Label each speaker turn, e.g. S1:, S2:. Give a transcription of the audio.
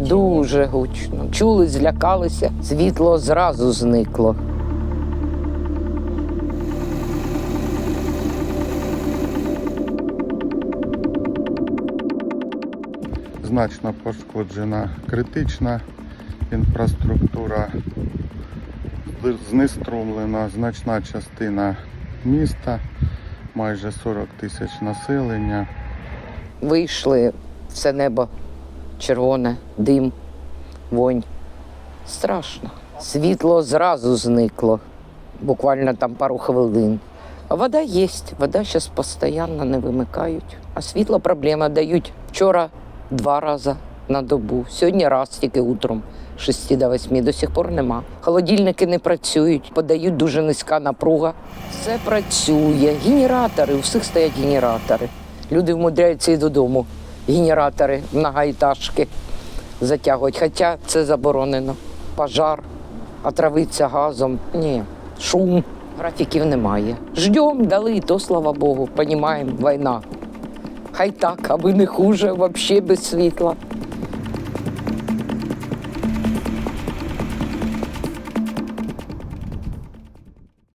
S1: Дуже гучно. Чули, злякалися, світло зразу зникло.
S2: Значно пошкоджена критична інфраструктура, знеструмлена значна частина міста, майже 40 тисяч населення.
S1: Вийшли все небо червоне, дим, вонь. Страшно. Світло зразу зникло, буквально там пару хвилин. А вода є, вода зараз постійно не вимикають. А світло проблема дають вчора два рази на добу, сьогодні раз тільки утром. з 6 до 8 до сих пор нема. Холодильники не працюють, подають дуже низька напруга. Все працює. Генератори, у всіх стоять генератори. Люди вмудряються і додому. Генератори, многоэтажки затягують. Хоча це заборонено. Пожар, отравиться газом. Ні, шум, графіків немає. Ждем, дали, і то слава Богу, понімаємо, війна. Хай так, аби не хуже, взагалі без світла.